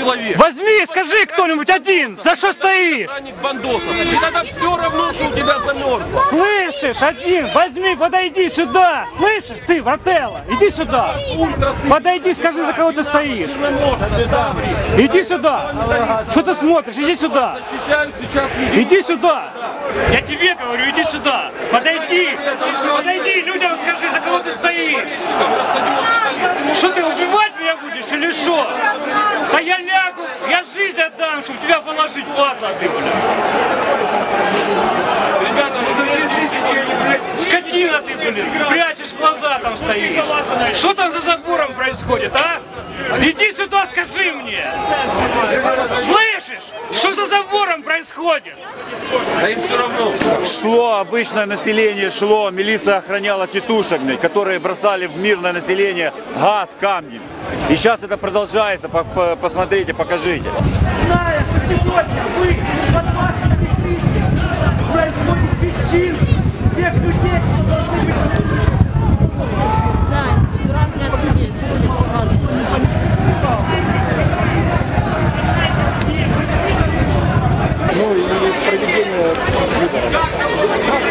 человек. Возьми, скажи кто-нибудь один, за что стоишь? Бандосов. И тогда все равно, что у тебя замерзло. Слышишь, один, возьми, подойди сюда. Слышишь, ты, Врателла, иди сюда. Подойди, скажи, за кого ты стоишь. Иди сюда. Что ты смотришь? Иди сюда. Иди сюда. Я тебе говорю, иди сюда. Подойди. Подойди, что? Да я лягу, я жизнь отдам, чтобы тебя положить, падла ты, блядь. Ребята, ну блядь, Скотина ты, блин, прячешь глаза там стоишь. Что там за забором происходит, а? Иди сюда, скажи мне. Слышишь? Забором происходит? а им все равно. Шло обычное население, шло, милиция охраняла тетушек, которые бросали в мирное население газ, камни. И сейчас это продолжается, По- по- посмотрите, покажите. Зная, что сегодня вы под вашим прикрытием происходит бесчинство を言うから。